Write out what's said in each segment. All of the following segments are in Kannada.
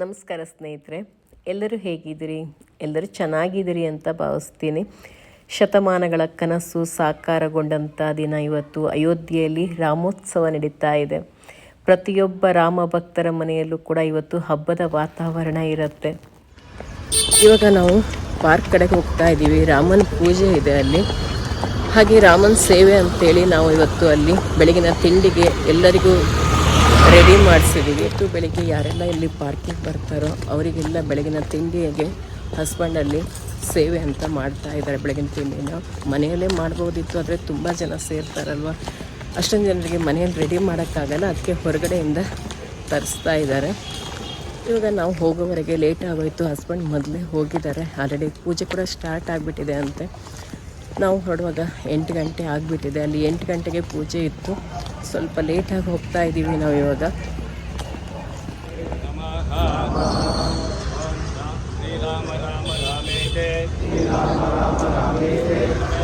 ನಮಸ್ಕಾರ ಸ್ನೇಹಿತರೆ, ಎಲ್ಲರೂ ಹೇಗಿದ್ದೀರಿ? ಎಲ್ಲರೂ ಚೆನ್ನಾಗಿದ್ದೀರಿ ಅಂತ ಭಾವಿಸ್ತೀನಿ. ಶತಮಾನಗಳ ಕನಸು ಸಾಕಾರಗೊಂಡಂಥ ದಿನ ಇವತ್ತು ಅಯೋಧ್ಯೆಯಲ್ಲಿ ರಾಮೋತ್ಸವ ನಡೀತಾ ಇದೆ. ಪ್ರತಿಯೊಬ್ಬ ರಾಮ ಭಕ್ತರ ಮನೆಯಲ್ಲೂ ಕೂಡ ಇವತ್ತು ಹಬ್ಬದ ವಾತಾವರಣ ಇರುತ್ತೆ. ಇವಾಗ ನಾವು ಪಾರ್ಕ್ ಕಡೆಗೆ ಹೋಗ್ತಾ ಇದ್ದೀವಿ. ರಾಮನ ಪೂಜೆ ಇದೆ ಅಲ್ಲಿ. ಹಾಗೆ ರಾಮನ ಸೇವೆ ಅಂತೇಳಿ ನಾವು ಇವತ್ತು ಅಲ್ಲಿ ಬೆಳಗಿನ ತಿಂಡಿಗೆ ಎಲ್ಲರಿಗೂ ರೆಡಿ ಮಾಡಿಸಿದ್ದೀವಿ ಇವತ್ತು ಬೆಳಿಗ್ಗೆ ಯಾರೆಲ್ಲ ಇಲ್ಲಿ ಪಾರ್ಕಿಗೆ ಬರ್ತಾರೋ ಅವರಿಗೆಲ್ಲ ಬೆಳಗಿನ ತಿಂಡಿಗೆ ಹಸ್ಬೆಂಡಲ್ಲಿ ಸೇವೆ ಅಂತ ಮಾಡ್ತಾ ಇದ್ದಾರೆ ಬೆಳಗಿನ ತಿಂಡಿನ. ಮನೆಯಲ್ಲೇ ಮಾಡ್ಬೋದಿತ್ತು, ಆದರೆ ತುಂಬ ಜನ ಸೇರ್ತಾರಲ್ವ? ಅಷ್ಟೊಂದು ಜನರಿಗೆ ಮನೆಯಲ್ಲಿ ರೆಡಿ ಮಾಡೋಕ್ಕಾಗಲ್ಲ, ಅದಕ್ಕೆ ಹೊರಗಡೆಯಿಂದ ತರಿಸ್ತಾ ಇದ್ದಾರೆ. ಇವಾಗ ನಾವು ಹೋಗೋವರೆಗೆ ಲೇಟ್ ಆಗೋಯ್ತು. ಹಸ್ಬೆಂಡ್ ಮೊದಲೇ ಹೋಗಿದ್ದಾರೆ. ಆಲ್ರೆಡಿ ಪೂಜೆ ಕೂಡ ಸ್ಟಾರ್ಟ್ ಆಗಿಬಿಟ್ಟಿದೆ ಅಂತೆ. ನಾವು ಹೊರಡುವಾಗ ಎಂಟು ಗಂಟೆ ಆಗಿಬಿಟ್ಟಿದೆ. ಅಲ್ಲಿ ಎಂಟು ಗಂಟೆಗೆ ಪೂಜೆ ಇತ್ತು. ಸ್ವಲ್ಪ ಲೇಟಾಗಿ ಹೋಗ್ತಾ ಇದ್ದೀವಿ ನಾವು ಇವಾಗ. ಶ್ರೀರಾಮ ರಾಮ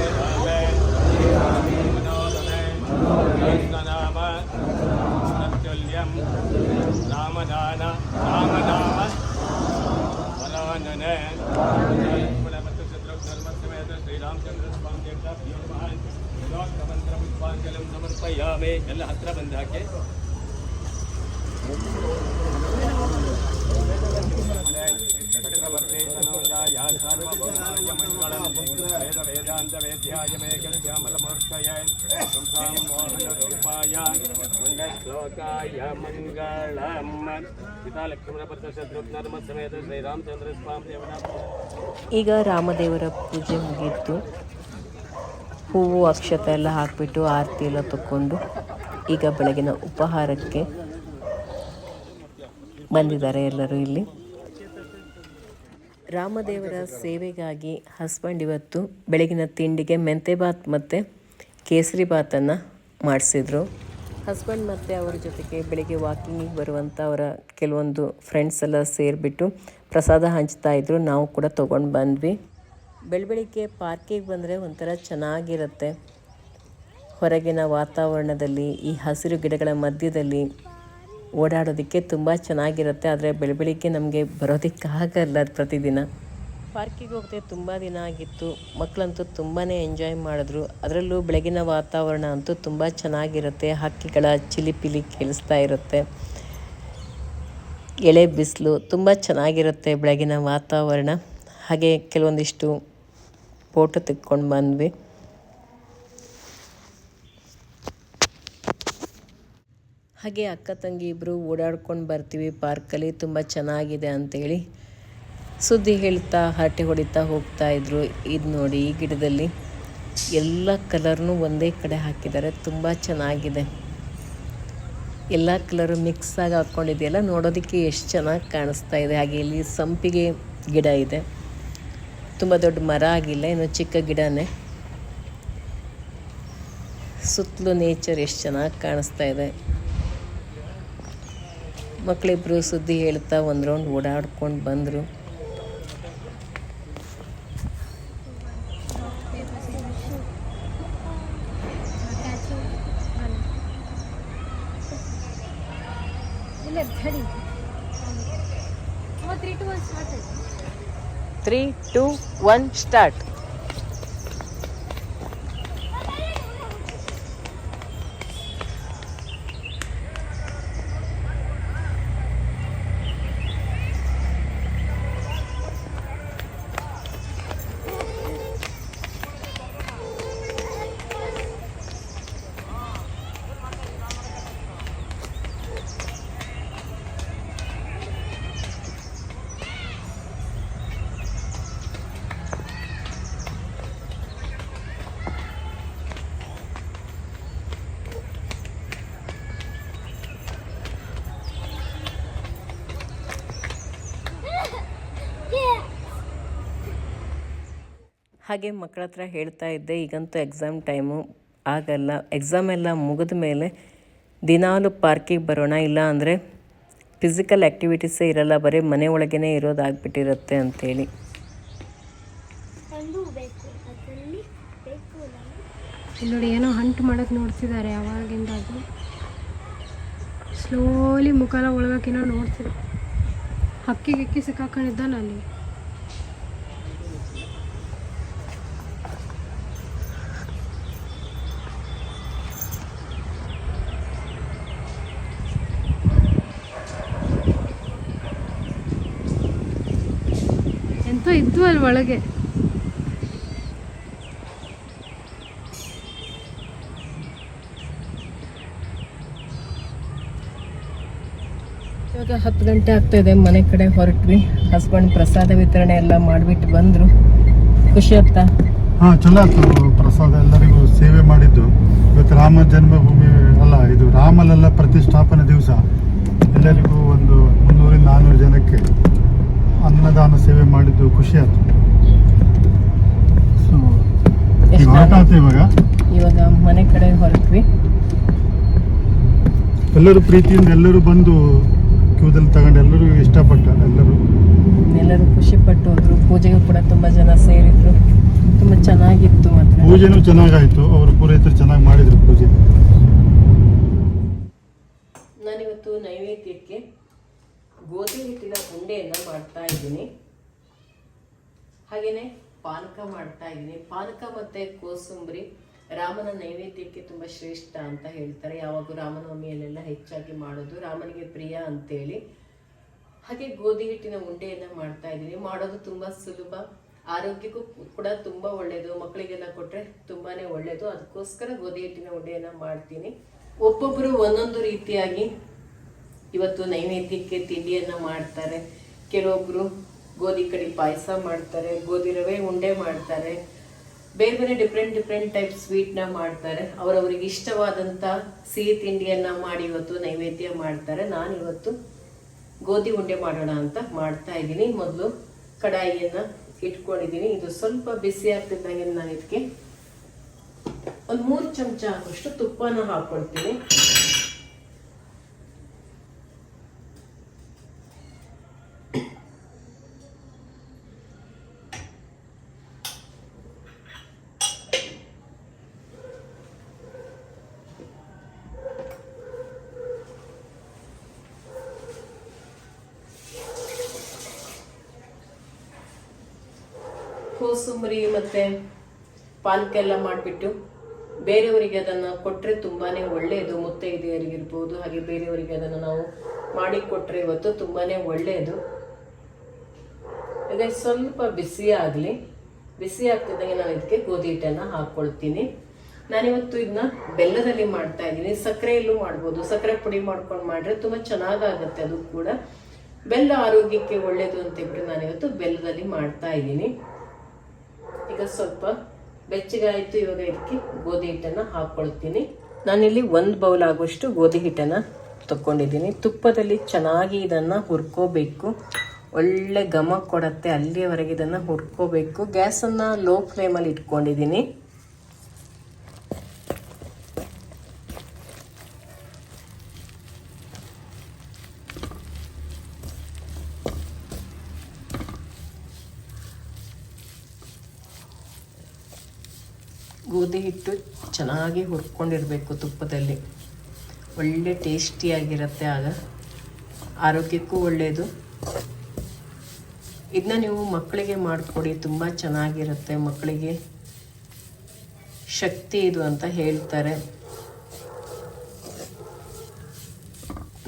ಸಮೇತ ಶ್ರೀರಾಮಚಂದ್ರ ಸ್ವಾಮಿ ದೇವನ ಈಗ ರಾಮದೇವರ ಪೂಜೆ ಮುಗೀತು ಹೂವು ಅಕ್ಷತೆ ಎಲ್ಲ ಹಾಕಿಬಿಟ್ಟು ಆರತಿ ಎಲ್ಲ ತಕ್ಕೊಂಡು ಈಗ ಬೆಳಗಿನ ಉಪಹಾರಕ್ಕೆ ಬಂದಿದ್ದಾರೆ ಎಲ್ಲರೂ ಇಲ್ಲಿ. ರಾಮದೇವರ ಸೇವೆಗಾಗಿ ಹಸ್ಬೆಂಡ್ ಇವತ್ತು ಬೆಳಗಿನ ತಿಂಡಿಗೆ ಮೆಂತೆ ಬಾತ್ ಮತ್ತು ಕೇಸರಿ ಬಾತನ್ನು ಮಾಡಿಸಿದ್ರು. ಹಸ್ಬೆಂಡ್ ಮತ್ತು ಅವರ ಜೊತೆಗೆ ಬೆಳಗ್ಗೆ ವಾಕಿಂಗಿಗೆ ಬರುವಂಥ ಅವರ ಕೆಲವೊಂದು ಫ್ರೆಂಡ್ಸ್ ಎಲ್ಲ ಸೇರಿಬಿಟ್ಟು ಪ್ರಸಾದ ಹಂಚ್ತಾ ಇದ್ರು. ನಾವು ಕೂಡ ತೊಗೊಂಡು ಬಂದ್ವಿ. ಬೆಳಬೆಳಿಗ್ಗೆ ಪಾರ್ಕಿಗೆ ಬಂದರೆ ಒಂಥರ ಚೆನ್ನಾಗಿರುತ್ತೆ. ಹೊರಗಿನ ವಾತಾವರಣದಲ್ಲಿ, ಈ ಹಸಿರು ಗಿಡಗಳ ಮಧ್ಯದಲ್ಲಿ ಓಡಾಡೋದಕ್ಕೆ ತುಂಬ ಚೆನ್ನಾಗಿರುತ್ತೆ. ಆದರೆ ಬೆಳಬೆಳಿಗ್ಗೆ ನಮಗೆ ಬರೋದಕ್ಕಾಗಲ್ಲ ಪ್ರತಿದಿನ. ಪಾರ್ಕಿಗೆ ಹೋಗದೆ ತುಂಬ ದಿನ ಆಗಿತ್ತು. ಮಕ್ಕಳಂತೂ ತುಂಬಾ ಎಂಜಾಯ್ ಮಾಡಿದ್ರು. ಅದರಲ್ಲೂ ಬೆಳಗಿನ ವಾತಾವರಣ ಅಂತೂ ತುಂಬ ಚೆನ್ನಾಗಿರುತ್ತೆ. ಹಕ್ಕಿಗಳ ಚಿಲಿಪಿಲಿ ಕೇಳಿಸ್ತಾ ಇರುತ್ತೆ. ಎಳೆ ಬಿಸಿಲು ತುಂಬ ಚೆನ್ನಾಗಿರುತ್ತೆ ಬೆಳಗಿನ ವಾತಾವರಣ. ಹಾಗೆ ಕೆಲವೊಂದಿಷ್ಟು ಫೋಟೋ ತೆಕ್ಕೊಂಡು ಬಂದ್ವಿ. ಹಾಗೆ ಅಕ್ಕ ತಂಗಿ ಇಬ್ಬರು ಓಡಾಡ್ಕೊಂಡು ಬರ್ತೀವಿ. ಪಾರ್ಕಲ್ಲಿ ತುಂಬ ಚೆನ್ನಾಗಿದೆ ಅಂತೇಳಿ ಸುದ್ದಿ ಹೇಳ್ತಾ, ಹರಟೆ ಹೊಡಿತಾ ಹೋಗ್ತಾ ಇದ್ರು. ಇದು ನೋಡಿ ಈ ಗಿಡದಲ್ಲಿ ಎಲ್ಲ ಕಲರ್ನು ಒಂದೇ ಕಡೆ ಹಾಕಿದ್ದಾರೆ. ತುಂಬ ಚೆನ್ನಾಗಿದೆ. ಎಲ್ಲ ಕಲರು ಮಿಕ್ಸ್ ಆಗಿ ಹಾಕ್ಕೊಂಡಿದೆಯಲ್ಲ ನೋಡೋದಕ್ಕೆ ಎಷ್ಟು ಚೆನ್ನಾಗಿ ಕಾಣಿಸ್ತಾ ಇದೆ. ಹಾಗೆ ಇಲ್ಲಿ ಸಂಪಿಗೆ ಗಿಡ ಇದೆ. ತುಂಬ ದೊಡ್ಡ ಮರ ಆಗಿಲ್ಲ, ಇನ್ನು ಚಿಕ್ಕ ಗಿಡನೇ. ಸುತ್ತಲೂ ನೇಚರ್ ಎಷ್ಟು ಚೆನ್ನಾಗಿ ಕಾಣಿಸ್ತಾ ಇದೆ. ಮಕ್ಕಳಿಬ್ಬರು ಸುದ್ದಿ ಹೇಳ್ತಾ ಒಂದು ರೌಂಡ್ ಓಡಾಡ್ಕೊಂಡು ಬಂದರು. ಇಲ್ಲ ತ್ರೀ ಟು ಒನ್ ಸ್ಟಾರ್ಟ್ ಹಾಗೆ ಮಕ್ಕಳ ಹತ್ರ ಹೇಳ್ತಾ ಇದ್ದೆ ಈಗಂತೂ ಎಕ್ಸಾಮ್ ಟೈಮು ಆಗಲ್ಲ. ಎಕ್ಸಾಮ್ ಎಲ್ಲ ಮುಗಿದ ಮೇಲೆ ದಿನಾಲು ಪಾರ್ಕಿಗೆ ಬರೋಣ ಇಲ್ಲ ಅಂದರೆ ಫಿಸಿಕಲ್ ಆ್ಯಕ್ಟಿವಿಟೀಸೇ ಇರಲ್ಲ ಬರೀ ಮನೆ ಒಳಗೇ ಇರೋದಾಗ್ಬಿಟ್ಟಿರುತ್ತೆ ಅಂಥೇಳಿ ನೋಡಿ ಏನೋ ಹಂಟ್ ಮಾಡೋಕ್ಕೆ ನೋಡ್ತಿದ್ದಾರೆ ಯಾವಾಗಿಂದ ಅದು ಸ್ಲೋಲಿ ಮುಖಾಲ ಒಳಗಕ್ಕಿನ್ನೋ ನೋಡ್ತಿದ್ರು ಹಕ್ಕಿ ಗಿಕ್ಕಿ ಸಿಕ್ಕಾಕೊಂಡಿದ್ದಾನ ಅಲ್ಲಿ? ಇದ್ವು ಅಲ್ಲಿ ಒಳಗೆ. ಇವಾಗ ಹತ್ತು ಗಂಟೆ ಆಗ್ತಾ ಇದೆ ಮನೆ ಕಡೆ ಹೊರಟ್ವಿ. ಹಸ್ಬೆಂಡ್ ಪ್ರಸಾದ ವಿತರಣೆ ಎಲ್ಲ ಮಾಡಿಬಿಟ್ಟು ಬಂದರು. ಖುಷಿ ಆಗ್ತಾ? ಹಾ ಚಲೋ ಆಯ್ತು ಪ್ರಸಾದ ಎಲ್ಲರಿಗೂ ಸೇವೆ ಮಾಡಿದ್ದು. ಇವತ್ತು ರಾಮ ಜನ್ಮಭೂಮಿ ಅಲ್ಲ ಇದು ರಾಮಲಲ್ಲ ಪ್ರತಿಷ್ಠಾಪನೆ ದಿವಸ. ಎಲ್ಲರಿಗೂ ಒಂದು ಮುನ್ನೂರಿಂದ ನಾನ್ನೂರು ಜನಕ್ಕೆ ಅನ್ನದಾನ ಸೇವೆ ಮಾಡಿದ್ದು ಖುಷಿ ಆಯ್ತು. ಸೊ ಹೊರಟ ಇವಾಗ? ಇವಾಗ ಮನೆ ಕಡೆ ಹೊರಟ್ವಿ. ಎಲ್ಲರೂ ಪ್ರೀತಿಯಿಂದ ಎಲ್ಲರೂ ಬಂದು ಕ್ಯೂದಲ್ಲಿ ತಗೊಂಡು ಎಲ್ಲರೂ ಇಷ್ಟಪಟ್ಟ ಎಲ್ಲರೂ. ಎಲ್ಲರೂ ಖುಷಿ ಪಟ್ಟು ಹೋದ್ರು. ಪೂಜೆಗೂ ಕೂಡ ತುಂಬ ಜನ ಸೇರಿದ್ರು. ತುಂಬ ಚೆನ್ನಾಗಿತ್ತು ಮಾತ್ರ. ಪೂಜೆನೂ ಚೆನ್ನಾಗಾಯ್ತು. ಅವರು ಪೂರೈತರು ಚೆನ್ನಾಗಿ ಮಾಡಿದ್ರು ಪೂಜೆ. ನಾನಿವತ್ತು ನೈವೇದ್ಯಕ್ಕೆ ಗೋಧಿ ಹಿಟ್ಟಿನ ಉಂಡೆಯನ್ನು ಮಾಡ್ತಾ ಇದ್ದೀನಿ. ಹಾಗೆಯೇ ಪಾನಕ ಮಾಡ್ತಾ ಇದ್ದೀನಿ. ಪಾನಕ ಮತ್ತು ಕೋಸಂಬರಿ ರಾಮನ ನೈವೇದ್ಯಕ್ಕೆ ತುಂಬ ಶ್ರೇಷ್ಠ ಅಂತ ಹೇಳ್ತಾರೆ. ಯಾವಾಗೂ ರಾಮನವಮಿಯಲ್ಲೆಲ್ಲ ಹೆಚ್ಚಾಗಿ ಮಾಡೋದು ರಾಮನಿಗೆ ಪ್ರಿಯ ಅಂತೇಳಿ. ಹಾಗೆ ಗೋಧಿ ಹಿಟ್ಟಿನ ಉಂಡೆಯನ್ನು ಮಾಡ್ತಾ ಇದ್ದೀನಿ. ಮಾಡೋದು ತುಂಬ ಸುಲಭ. ಆರೋಗ್ಯಕ್ಕೂ ಕೂಡ ತುಂಬ ಒಳ್ಳೆಯದು ಮಕ್ಕಳಿಗೆಲ್ಲ ಕೊಟ್ಟರೆ ತುಂಬಾ ಒಳ್ಳೆಯದು ಅದಕ್ಕೋಸ್ಕರ ಗೋಧಿ ಹಿಟ್ಟಿನ ಉಂಡೆಯನ್ನು ಮಾಡ್ತೀನಿ. ಒಬ್ಬೊಬ್ಬರು ಒಂದೊಂದು ರೀತಿಯಾಗಿ ಇವತ್ತು ನೈವೇದ್ಯಕ್ಕೆ ತಿಂಡಿಯನ್ನು ಮಾಡ್ತಾರೆ. ಕೆಲವೊಬ್ಬರು ಗೋಧಿ ಕಡಿ ಪಾಯಸ ಮಾಡ್ತಾರೆ, ಗೋಧಿ ರವೆ ಉಂಡೆ ಮಾಡ್ತಾರೆ. ಬೇರೆ ಬೇರೆ ಡಿಫ್ರೆಂಟ್ ಡಿಫ್ರೆಂಟ್ ಟೈಪ್ ಸ್ವೀಟ್ನ ಮಾಡ್ತಾರೆ. ಅವರವರಿಗೆ ಇಷ್ಟವಾದಂಥ ಸಿಹಿ ತಿಂಡಿಯನ್ನು ಮಾಡಿ ಇವತ್ತು ನೈವೇದ್ಯ ಮಾಡ್ತಾರೆ. ನಾನು ಇವತ್ತು ಗೋಧಿ ಉಂಡೆ ಮಾಡೋಣ ಅಂತ ಮಾಡ್ತಾ ಇದ್ದೀನಿ. ಮೊದಲು ಕಡಾಯಿಯನ್ನು ಇಟ್ಕೊಂಡಿದ್ದೀನಿ. ಇದು ಸ್ವಲ್ಪ ಬಿಸಿ ಆಗ್ತಿದ್ದಾಗ ನಾನು ಇದಕ್ಕೆ ಒಂದು ಮೂರು ಚಮಚ ಆಗುವಷ್ಟು ತುಪ್ಪನ ಹಾಕ್ಕೊಳ್ತೀನಿ ಕೋಸಂಬರಿ ಮತ್ತು ಎಲ್ಲ ಮಾಡಿಬಿಟ್ಟು ಬೇರೆಯವರಿಗೆ ಅದನ್ನು ಕೊಟ್ಟರೆ ತುಂಬಾ ಒಳ್ಳೆಯದು ಮುತ್ತೈದೆಯರಿಗಿರ್ಬೋದು, ಹಾಗೆ ಬೇರೆಯವರಿಗೆ ಅದನ್ನು ನಾವು ಮಾಡಿ ಕೊಟ್ಟರೆ ಇವತ್ತು ತುಂಬಾ ಒಳ್ಳೆಯದು ಈಗ ಸ್ವಲ್ಪ ಬಿಸಿ ಆಗಲಿ, ಬಿಸಿ ಆಗ್ತಿದ್ದಂಗೆ ನಾನು ಇದಕ್ಕೆ ಗೋಧಿ ಹಿಟ್ಟನ್ನು ಹಾಕ್ಕೊಳ್ತೀನಿ ನಾನಿವತ್ತು ಇದನ್ನ ಬೆಲ್ಲದಲ್ಲಿ ಮಾಡ್ತಾ ಇದ್ದೀನಿ. ಸಕ್ಕರೆಯಲ್ಲೂ ಮಾಡ್ಬೋದು. ಸಕ್ಕರೆ ಪುಡಿ ಮಾಡ್ಕೊಂಡು ಮಾಡಿದ್ರೆ ತುಂಬ ಚೆನ್ನಾಗಾಗುತ್ತೆ ಅದು ಕೂಡ. ಬೆಲ್ಲ ಆರೋಗ್ಯಕ್ಕೆ ಒಳ್ಳೆಯದು ಅಂತ ಹೇಳ್ಬಿಟ್ಟು ನಾನಿವತ್ತು ಬೆಲ್ಲದಲ್ಲಿ ಮಾಡ್ತಾ ಇದ್ದೀನಿ. ಈಗ ಸ್ವಲ್ಪ ಬೆಚ್ಚಗಾಯಿತು, ಇವಾಗ ಇದಕ್ಕೆ ಗೋಧಿ ಹಿಟ್ಟನ್ನು ಹಾಕ್ಕೊಳ್ತೀನಿ ನಾನಿಲ್ಲಿ ಒಂದು ಬೌಲ್ ಆಗುವಷ್ಟು ಗೋಧಿ ಹಿಟ್ಟನ್ನು ತಕ್ಕೊಂಡಿದ್ದೀನಿ. ತುಪ್ಪದಲ್ಲಿ ಚೆನ್ನಾಗಿ ಇದನ್ನು ಹುರ್ಕೋಬೇಕು. ಒಳ್ಳೆ ಘಮ ಕೊಡತ್ತೆ ಅಲ್ಲಿಯವರೆಗೆ ಇದನ್ನು ಹುರ್ಕೋಬೇಕು. ಗ್ಯಾಸನ್ನು ಲೋ ಫ್ಲೇಮಲ್ಲಿ ಇಟ್ಕೊಂಡಿದ್ದೀನಿ. ಗೋಧಿ ಹಿಟ್ಟು ಚೆನ್ನಾಗಿ ಹುರ್ಕೊಂಡಿರಬೇಕು ತುಪ್ಪದಲ್ಲಿ. ಒಳ್ಳೆ ಟೇಸ್ಟಿಯಾಗಿರುತ್ತೆ ಆಗ. ಆರೋಗ್ಯಕ್ಕೂ ಒಳ್ಳೆಯದು ಇದನ್ನ ನೀವು ಮಕ್ಕಳಿಗೆ ಮಾಡಿಕೊಡಿ, ತುಂಬ ಚೆನ್ನಾಗಿರುತ್ತೆ. ಮಕ್ಕಳಿಗೆ ಶಕ್ತಿ ಇದು ಅಂತ ಹೇಳ್ತಾರೆ.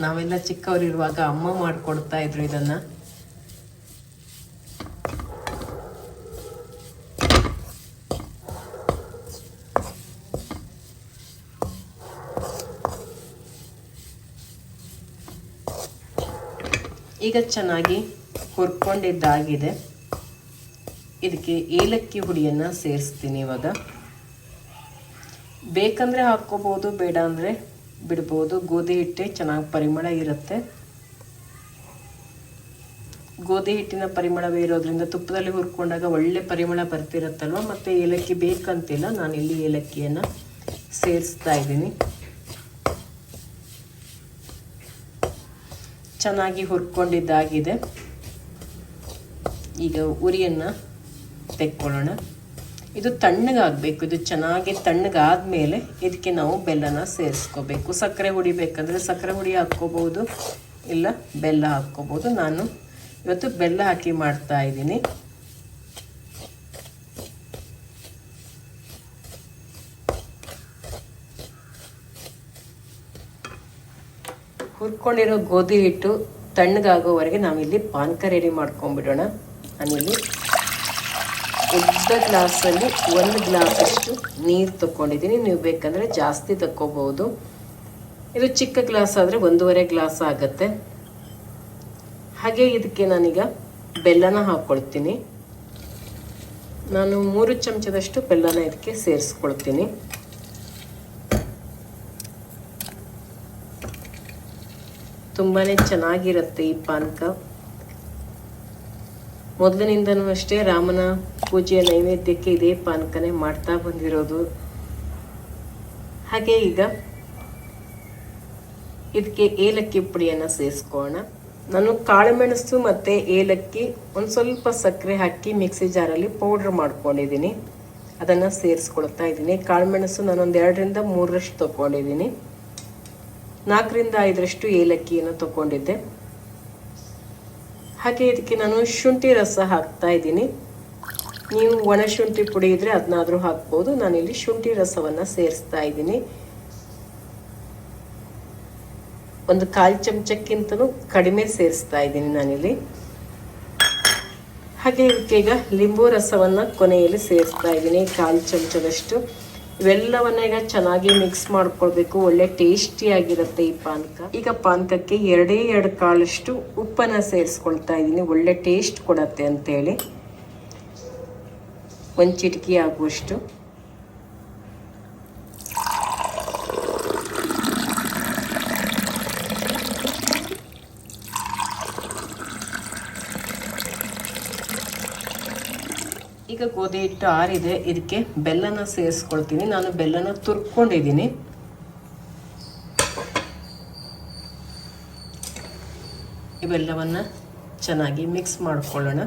ನಾವೆಲ್ಲ ಚಿಕ್ಕವರಿರುವಾಗ ಅಮ್ಮ ಮಾಡಿಕೊಡ್ತಾ ಇದ್ರು ಇದನ್ನು. ಈಗ ಚೆನ್ನಾಗಿ ಹುರ್ಕೊಂಡಿದ್ದಾಗಿದೆ. ಇದಕ್ಕೆ ಏಲಕ್ಕಿ ಹುಡಿಯನ್ನು ಸೇರಿಸ್ತೀನಿ ಇವಾಗ. ಬೇಕಂದರೆ ಹಾಕ್ಕೋಬೋದು, ಬೇಡ ಅಂದರೆ ಬಿಡ್ಬೋದು. ಗೋಧಿ ಹಿಟ್ಟೆ ಚೆನ್ನಾಗಿ ಪರಿಮಳ ಇರುತ್ತೆ. ಗೋಧಿ ಹಿಟ್ಟಿನ ಪರಿಮಳವೇ ಇರೋದ್ರಿಂದ ತುಪ್ಪದಲ್ಲಿ ಹುರ್ಕೊಂಡಾಗ ಒಳ್ಳೆ ಪರಿಮಳ ಬರ್ತಿರುತ್ತಲ್ವ? ಮತ್ತು ಏಲಕ್ಕಿ ಬೇಕಂತಿಲ್ಲ, ನಾನಿಲ್ಲಿ ಏಲಕ್ಕಿಯನ್ನು ಸೇರಿಸ್ತಾ ಇದ್ದೀನಿ. ಚೆನ್ನಾಗಿ ಹುರ್ಕೊಂಡಿದ್ದಾಗಿದೆ. ಈಗ ಉರಿಯನ್ನು ತೆಕ್ಕೊಳ್ಳೋಣ. ಇದು ತಣ್ಣಗಾಗಬೇಕು, ಇದು ಚೆನ್ನಾಗಿ ತಣ್ಣಗಾದ ಮೇಲೆ ಇದಕ್ಕೆ ನಾವು ಬೆಲ್ಲನ ಸೇರಿಸ್ಕೋಬೇಕು. ಸಕ್ಕರೆ ಹುಡಿಬೇಕಂದ್ರೆ ಸಕ್ಕರೆ ಹುಡಿ ಹಾಕ್ಕೋಬೋದು, ಇಲ್ಲ ಬೆಲ್ಲ ಹಾಕ್ಕೋಬೋದು. ನಾನು ಇವತ್ತು ಬೆಲ್ಲ ಹಾಕಿ ಮಾಡ್ತಾ ಇದ್ದೀನಿ. ಹುರ್ಕೊಂಡಿರೋ ಗೋಧಿ ಹಿಟ್ಟು ತಣ್ಣಗಾಗೋವರೆಗೆ ನಾವಿಲ್ಲಿ ಪಾನಕ ರೆಡಿ ಮಾಡ್ಕೊಂಡ್ಬಿಡೋಣ. ನಾನಿಲ್ಲಿ ಉದ್ದ ಗ್ಲಾಸಲ್ಲಿ ಒಂದು ಗ್ಲಾಸಷ್ಟು ನೀರು ತಗೊಂಡಿದ್ದೀನಿ ನೀವು ಬೇಕಂದರೆ ಜಾಸ್ತಿ ತಕ್ಕೋಬಹುದು ಇದು ಚಿಕ್ಕ ಗ್ಲಾಸ್ ಆದರೆ ಒಂದೂವರೆ ಗ್ಲಾಸ್ ಆಗುತ್ತೆ. ಹಾಗೆ ಇದಕ್ಕೆ ನಾನೀಗ ಬೆಲ್ಲನ ಹಾಕ್ಕೊಳ್ತೀನಿ ನಾನು ಮೂರು ಚಮಚದಷ್ಟು ಬೆಲ್ಲನ ಇದಕ್ಕೆ ಸೇರಿಸ್ಕೊಳ್ತೀನಿ. ತುಂಬಾ ಚೆನ್ನಾಗಿರುತ್ತೆ ಈ ಪಾನಕ. ಮೊದಲಿನಿಂದನೂ ಅಷ್ಟೇ ರಾಮನ ಪೂಜೆಯ ನೈವೇದ್ಯಕ್ಕೆ ಇದೇ ಪಾನಕನೇ ಮಾಡ್ತಾ ಬಂದಿರೋದು. ಹಾಗೆ ಈಗ ಇದಕ್ಕೆ ಏಲಕ್ಕಿ ಪುಡಿಯನ್ನು ಸೇರಿಸ್ಕೋಣ ನಾನು ಕಾಳುಮೆಣಸು ಮತ್ತು ಏಲಕ್ಕಿ ಒಂದು ಸ್ವಲ್ಪ ಸಕ್ಕರೆ ಹಾಕಿ ಮಿಕ್ಸಿ ಜಾರಲ್ಲಿ ಪೌಡ್ರ್ ಮಾಡ್ಕೊಂಡಿದ್ದೀನಿ. ಅದನ್ನು ಸೇರಿಸ್ಕೊಳ್ತಾ ಇದ್ದೀನಿ. ಕಾಳುಮೆಣಸು ನಾನೊಂದು ಎರಡರಿಂದ ಮೂರರಷ್ಟು ತೊಗೊಂಡಿದ್ದೀನಿ ನಾಲ್ಕರಿಂದ ಐದರಷ್ಟು ಏಲಕ್ಕಿಯನ್ನು ತಗೊಂಡಿದ್ದೆ. ಹಾಗೆ ಇದಕ್ಕೆ ನಾನು ಶುಂಠಿ ರಸ ಹಾಕ್ತಾ ಇದ್ದೀನಿ. ನೀವು ಒಣ ಶುಂಠಿ ಪುಡಿ ಇದ್ರೆ ಅದನ್ನಾದರೂ ಹಾಕ್ಬೋದು. ನಾನಿಲ್ಲಿ ಶುಂಠಿ ರಸವನ್ನು ಸೇರಿಸ್ತಾ ಇದ್ದೀನಿ. ಒಂದು ಕಾಲು ಚಮಚಕ್ಕಿಂತಲೂ ಕಡಿಮೆ ಸೇರಿಸ್ತಾ ಇದ್ದೀನಿ ನಾನಿಲ್ಲಿ. ಹಾಗೆ ಇದಕ್ಕೆ ಈಗ ಲಿಂಬು ರಸವನ್ನು ಕೊನೆಯಲ್ಲಿ ಸೇರಿಸ್ತಾ ಇದ್ದೀನಿ, ಕಾಲು ಚಮಚದಷ್ಟು. ಇವೆಲ್ಲವನ್ನ ಈಗ ಚೆನ್ನಾಗಿ ಮಿಕ್ಸ್ ಮಾಡ್ಕೊಳ್ಬೇಕು. ಒಳ್ಳೆ ಟೇಸ್ಟಿಯಾಗಿರುತ್ತೆ ಈ ಪಾನಕ. ಈಗ ಪಾನಕಕ್ಕೆ ಎರಡೇ ಎರಡು ಕಾಳಷ್ಟು ಉಪ್ಪನ್ನು ಸೇರಿಸ್ಕೊಳ್ತಾ ಇದ್ದೀನಿ. ಒಳ್ಳೆ ಟೇಸ್ಟ್ ಕೊಡತ್ತೆ ಅಂತೇಳಿ. ಒಂದು ಚಿಟಕಿ ಆಗುವಷ್ಟು. ಈಗ ಗೋಧಿ ಹಿಟ್ಟು ಆರಿದೆ, ಇದಕ್ಕೆ ಬೆಲ್ಲನ ಸೇರಿಸ್ಕೊಳ್ತೀನಿ. ನಾನು ಬೆಲ್ಲನ ತುರ್ಕೊಂಡಿದ್ದೀನಿ. ಇವೆಲ್ಲವನ್ನ ಚೆನ್ನಾಗಿ ಮಿಕ್ಸ್ ಮಾಡ್ಕೊಳ್ಳೋಣ.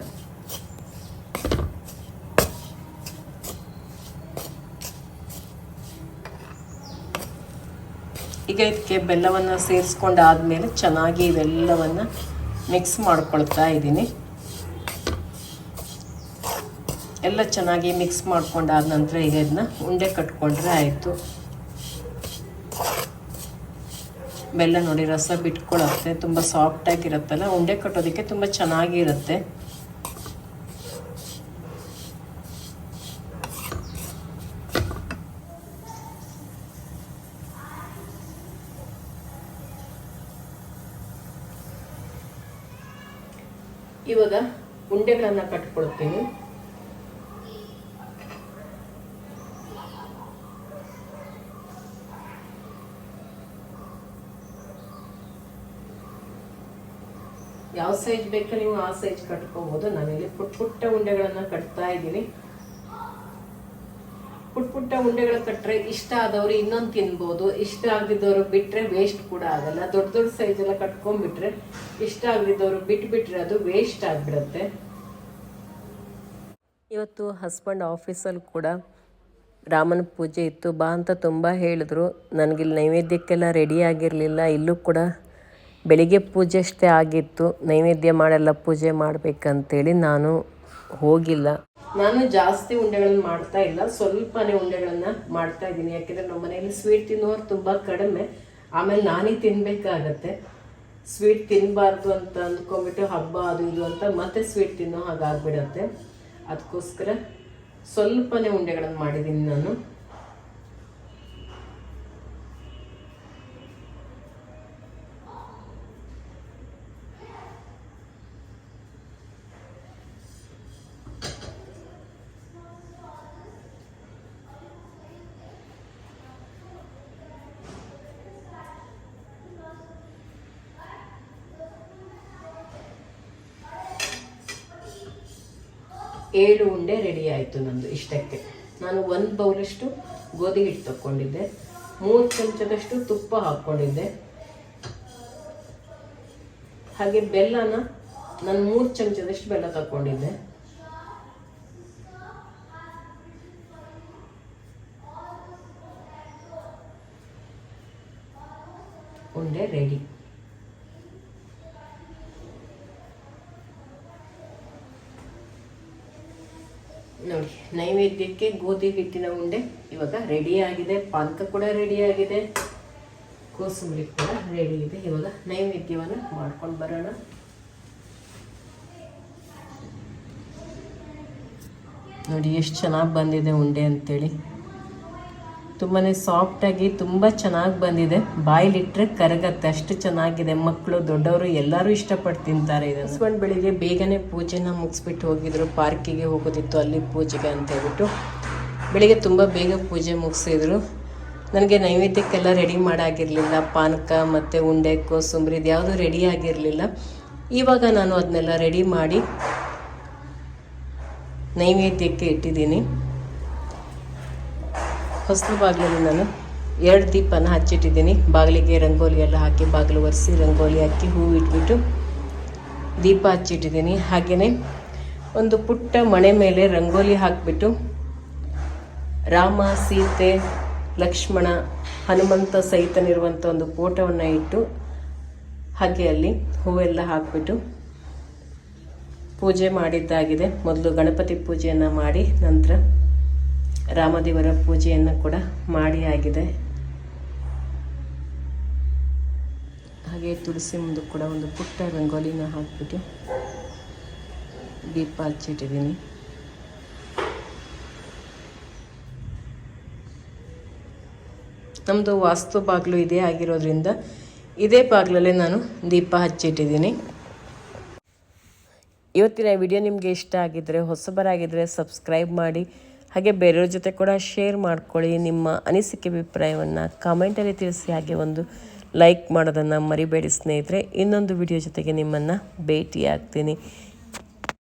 ಈಗ ಇದಕ್ಕೆ ಬೆಲ್ಲವನ್ನು ಸೇರಿಸ್ಕೊಂಡಾದ್ಮೇಲೆ ಚೆನ್ನಾಗಿ ಇವೆಲ್ಲವನ್ನು ಮಿಕ್ಸ್ ಮಾಡ್ಕೊಳ್ತಾ ಇದ್ದೀನಿ. ಎಲ್ಲ ಚೆನ್ನಾಗಿ ಮಿಕ್ಸ್ ಮಾಡ್ಕೊಂಡಾದ ನಂತರ ಈಗ ಇದನ್ನ ಉಂಡೆ ಕಟ್ಕೊಂಡ್ರೆ ಆಯಿತು. ಬೆಲ್ಲ ನೋಡಿ ರಸ ಬಿಟ್ಕೊಳ್ಳುತ್ತೆ ತುಂಬ ಸಾಫ್ಟಾಗಿರುತ್ತಲ್ಲ ಉಂಡೆ ಕಟ್ಟೋದಕ್ಕೆ ತುಂಬ ಚೆನ್ನಾಗಿರುತ್ತೆ. ಇವಾಗ ಉಂಡೆಗಳನ್ನು ಕಟ್ಕೊಳ್ತೀನಿ. ಸೈಜ್ ಬೇಕು ನೀವು ಆ ಸೈಜ್ ಕಟ್ಕೋಬಹುದು ನಾನಿಲ್ಲಿ ಪುಟ್ಟ ಪುಟ್ಟ ಉಂಡೆಗಳನ್ನ ಕಟ್ತಾ ಇದ್ದೀನಿ. ಪುಟ್ಟ ಪುಟ್ಟ ಉಂಡೆಗಳು ಕಟ್ಟರೆ ಇಷ್ಟ ಆದವ್ರು ಇನ್ನೊಂದು ತಿನ್ಬೋದು. ಇಷ್ಟ ಆಗದಿದ್ದವರು ಬಿಟ್ರೆ ವೇಸ್ಟ್ ಕೂಡ ಆಗಲ್ಲ. ದೊಡ್ಡ ದೊಡ್ಡ ಸೈಜ್ ಎಲ್ಲ ಕಟ್ಕೊಂಡ್ಬಿಟ್ರೆ ಇಷ್ಟ ಆಗದಿದ್ದವರು ಬಿಟ್ಬಿಟ್ರೆ ಅದು ವೇಸ್ಟ್ ಆಗಿಬಿಡುತ್ತೆ. ಇವತ್ತು ಹಸ್ಬೆಂಡ್ ಆಫೀಸಲ್ಲಿ ಕೂಡ ರಾಮನ ಪೂಜೆ ಇತ್ತು. ಬಾ ಅಂತ ತುಂಬ ಹೇಳಿದ್ರು. ನನಗಿಲ್ಲಿ ನೈವೇದ್ಯಕ್ಕೆಲ್ಲ ರೆಡಿ ಆಗಿರಲಿಲ್ಲ. ಇಲ್ಲೂ ಕೂಡ ಬೆಳಿಗ್ಗೆ ಪೂಜೆ ಅಷ್ಟೇ ಆಗಿತ್ತು. ನೈವೇದ್ಯ ಮಾಡೆಲ್ಲ, ಪೂಜೆ ಮಾಡ್ಬೇಕಂತೇಳಿ ನಾನು ಹೋಗಿಲ್ಲ. ನಾನು ಜಾಸ್ತಿ ಉಂಡೆಗಳನ್ನ ಮಾಡ್ತಾ ಇಲ್ಲ. ಸ್ವಲ್ಪನೇ ಉಂಡೆಗಳನ್ನ ಮಾಡ್ತಾ ಇದ್ದೀನಿ. ಯಾಕೆಂದರೆ ನಮ್ಮ ಮನೆಯಲ್ಲಿ ಸ್ವೀಟ್ ತಿನ್ನೋರು ತುಂಬ ಕಡಿಮೆ. ಆಮೇಲೆ ನಾನೇ ತಿನ್ನಬೇಕಾಗತ್ತೆ ಸ್ವೀಟ್ ತಿನ್ನಬಾರ್ದು ಅಂತ ಅಂದ್ಕೊಂಡ್ಬಿಟ್ಟು ಹಬ್ಬ ಅದು ಇದು ಅಂತ ಮತ್ತೆ ಸ್ವೀಟ್ ತಿನ್ನೋ ಹಾಗಾಗ್ಬಿಡತ್ತೆ ಅದಕ್ಕೋಸ್ಕರ ಸ್ವಲ್ಪನೇ ಉಂಡೆಗಳನ್ನು ಮಾಡಿದ್ದೀನಿ ನಾನು. ಏಳು ಉಂಡೆ ರೆಡಿ ಆಯಿತು ನಂದು ಇಷ್ಟಕ್ಕೆ. ನಾನು ಒಂದು ಬೌಲಷ್ಟು ಗೋಧಿ ಹಿಟ್ಟು ತಕ್ಕೊಂಡಿದ್ದೆ. ಮೂರು ಚಮಚದಷ್ಟು ತುಪ್ಪ ಹಾಕ್ಕೊಂಡಿದ್ದೆ. ಹಾಗೆ ಬೆಲ್ಲನ ನಾನು ಮೂರು ಚಮಚದಷ್ಟು ಬೆಲ್ಲ ತಕ್ಕೊಂಡಿದ್ದೆ. ಉಂಡೆ ರೆಡಿ ನೋಡಿ, ನೈವೇದ್ಯಕ್ಕೆ ಗೋಧಿ ಹಿಟ್ಟಿನ ಉಂಡೆ ಇವಾಗ ರೆಡಿ ಆಗಿದೆ, ಪಾನಕ ಕೂಡ ರೆಡಿ ಆಗಿದೆ, ಕೋಸಂಬರಿ ಕೂಡ ರೆಡಿ ಇದೆ. ಇವಾಗ ನೈವೇದ್ಯವನ್ನು ಮಾಡ್ಕೊಂಡು ಬರೋಣ. ನೋಡಿ, ಎಷ್ಟು ಚೆನ್ನಾಗಿ ಬಂದಿದೆ ಉಂಡೆ ಅಂತೇಳಿ. ತುಂಬಾ ಸಾಫ್ಟಾಗಿ ತುಂಬ ಚೆನ್ನಾಗಿ ಬಂದಿದೆ. ಬಾಯಿಲಿಟ್ರೆ ಕರಗತ್ತೆ, ಅಷ್ಟು ಚೆನ್ನಾಗಿದೆ. ಮಕ್ಕಳು ದೊಡ್ಡವರು ಎಲ್ಲರೂ ಇಷ್ಟಪಟ್ಟು ತಿಂತಾರೆ ಇದನ್ನು. ಹಸ್ಬೆಂಡ್ ಬೆಳಿಗ್ಗೆ ಬೇಗನೆ ಪೂಜೆನ ಮುಗಿಸ್ಬಿಟ್ಟು ಹೋಗಿದ್ರು. ಪಾರ್ಕಿಗೆ ಹೋಗೋದಿತ್ತು, ಅಲ್ಲಿ ಪೂಜೆಗೆ ಅಂತ ಹೇಳ್ಬಿಟ್ಟು. ಬೆಳಿಗ್ಗೆ ತುಂಬ ಬೇಗ ಪೂಜೆ ಮುಗಿಸಿದ್ರು. ನನಗೆ ನೈವೇದ್ಯಕ್ಕೆಲ್ಲ ರೆಡಿ ಮಾಡಾಗಿರಲಿಲ್ಲ. ಪಾನಕ ಮತ್ತು ಉಂಡೆ, ಕೋಸಂಬರಿ ಇದು ಯಾವುದೂ ರೆಡಿ ಆಗಿರಲಿಲ್ಲ. ಇವಾಗ ನಾನು ಅದನ್ನೆಲ್ಲ ರೆಡಿ ಮಾಡಿ ನೈವೇದ್ಯಕ್ಕೆ ಇಟ್ಟಿದ್ದೀನಿ. ಹೊಸಲು ಬಾಗಿಲಲ್ಲಿ ನಾನು ಎರಡು ದೀಪನ ಹಚ್ಚಿಟ್ಟಿದ್ದೀನಿ. ಬಾಗಿಲಿಗೆ ರಂಗೋಲಿ ಎಲ್ಲ ಹಾಕಿ, ಬಾಗಿಲು ಒರೆಸಿ, ರಂಗೋಲಿ ಹಾಕಿ ಹೂವು ಇಟ್ಬಿಟ್ಟು ದೀಪ ಹಚ್ಚಿಟ್ಟಿದ್ದೀನಿ. ಹಾಗೆಯೇ ಒಂದು ಪುಟ್ಟ ಮಣೆ ಮೇಲೆ ರಂಗೋಲಿ ಹಾಕಿಬಿಟ್ಟು ರಾಮ, ಸೀತೆ, ಲಕ್ಷ್ಮಣ, ಹನುಮಂತ ಸಹಿತನಿರುವಂಥ ಒಂದು ಫೋಟೋವನ್ನು ಇಟ್ಟು ಹಾಗೆ ಅಲ್ಲಿ ಹೂವೆಲ್ಲ ಹಾಕಿಬಿಟ್ಟು ಪೂಜೆ ಮಾಡಿದ್ದಾಗಿದೆ. ಮೊದಲು ಗಣಪತಿ ಪೂಜೆಯನ್ನು ಮಾಡಿ, ನಂತರ ರಾಮದೇವರ ಪೂಜೆಯನ್ನು ಕೂಡ ಮಾಡಿ ಆಗಿದೆ. ಹಾಗೆ ತುಳಸಿ ಮುಂದೆ ಕೂಡ ಒಂದು ಪುಟ್ಟ ರಂಗೋಲಿನ ಹಾಕ್ಬಿಟ್ಟು ದೀಪ ಹಚ್ಚಿಟ್ಟಿದ್ದೀನಿ ನಮ್ಮದು ವಾಸ್ತು ಬಾಗಿಲು ಇದೇ ಆಗಿರೋದ್ರಿಂದ ಇದೇ ಬಾಗಿಲಲ್ಲೇ ನಾನು ದೀಪ ಹಚ್ಚಿಟ್ಟಿದ್ದೀನಿ. ಇವತ್ತಿನ ವಿಡಿಯೋ ನಿಮಗೆ ಇಷ್ಟ ಆಗಿದ್ದರೆ ಹೊಸಬರಾಗಿದ್ದರೆ ಸಬ್ಸ್ಕ್ರೈಬ್ ಮಾಡಿ. ಹಾಗೆ ಬೇರೆಯವ್ರ ಜೊತೆ ಕೂಡ ಶೇರ್ ಮಾಡ್ಕೊಳ್ಳಿ ನಿಮ್ಮ ಅನಿಸಿಕೆ ಅಭಿಪ್ರಾಯವನ್ನು ಕಾಮೆಂಟಲ್ಲಿ ತಿಳಿಸಿ. ಹಾಗೆ ಒಂದು ಲೈಕ್ ಮಾಡೋದನ್ನು ಮರಿಬೇಡಿ ಸ್ನೇಹಿತರೆ. ಇನ್ನೊಂದು ವಿಡಿಯೋ ಜೊತೆಗೆ ನಿಮ್ಮನ್ನು ಭೇಟಿ ಆಗ್ತೀನಿ